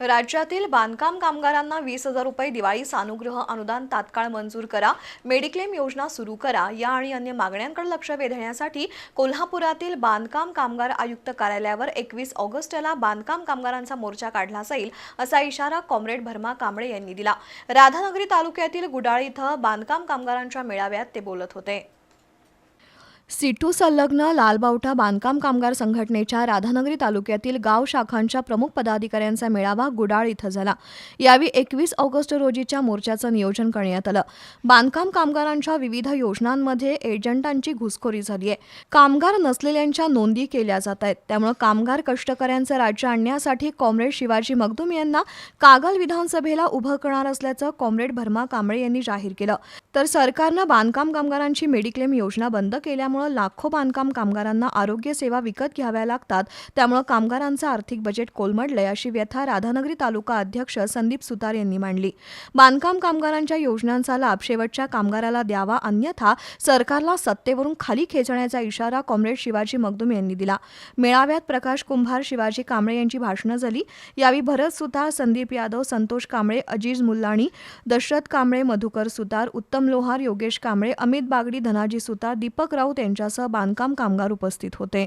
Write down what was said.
राज्यातील बांधकाम कामगारांना वीस हजार रुपये दिवाळी सानुग्रह अनुदान तात्काळ मंजूर करा मेडिक्लेम योजना सुरू करा या आणि अन्य मागण्यांकडे लक्ष वेधण्यासाठी कोल्हापुरातील बांधकाम कामगार आयुक्त कार्यालयावर एकवीस ऑगस्टला बांधकाम कामगारांचा मोर्चा काढला जाईल असा इशारा कॉम्रेड भरमा कांबळे यांनी दिला. राधानगरी तालुक्यातील गुडाळी इथं बांधकाम कामगारांच्या मेळाव्यात ते बोलत होते. सिटू संलग्न लालबावटा बांधकाम कामगार संघटनेच्या राधानगरी तालुक्यातील गाव शाखांच्या प्रमुख पदाधिकाऱ्यांचा मेळावा गुडाळ इथं झाला. यावेळी एकवीस ऑगस्ट रोजीच्या मोर्चाचं नियोजन करण्यात आलं. बांधकाम कामगारांच्या विविध योजनांमध्ये एजंटांची घुसखोरी झाली आहे. कामगार नसलेल्यांच्या नोंदी केल्या जात आहेत. त्यामुळे कामगार कष्टकऱ्यांचं राज्य आणण्यासाठी कॉम्रेड शिवाजी मगदूम यांना कागल विधानसभेला उभं करणार असल्याचं कॉम्रेड भरमा कांबळे यांनी जाहीर केलं. तर सरकारनं बांधकाम कामगारांची मेडिक्लेम योजना बंद केल्या केल्यामुळे लाखो बांधकाम कामगारांना आरोग्य सेवा विकत घ्याव्या लागतात. त्यामुळे कामगारांचं आर्थिक बजेट कोलमडलंय अशी व्यथा राधानगरी तालुका अध्यक्ष संदीप सुतार यांनी मांडली. बांधकाम कामगारांच्या योजनांचा लाभ शेवटच्या कामगाराला द्यावा अन्यथा सरकारला सत्तेवरून खाली खेचण्याचा इशारा कॉम्रेड शिवाजी मगदुम यांनी दिला. मेळाव्यात प्रकाश कुंभार शिवाजी कांबळे यांची भाषणं झाली. यावेळी भरत सुतार संदीप यादव संतोष कांबळे अजीज मुल्लाणी दशरथ कांबळे मधुकर सुतार उत्तम लोहार योगेश कांबळे अमित बागडी धनाजी सुतार दीपक राऊत यांच्यासह बांधकाम कामगार उपस्थित होते.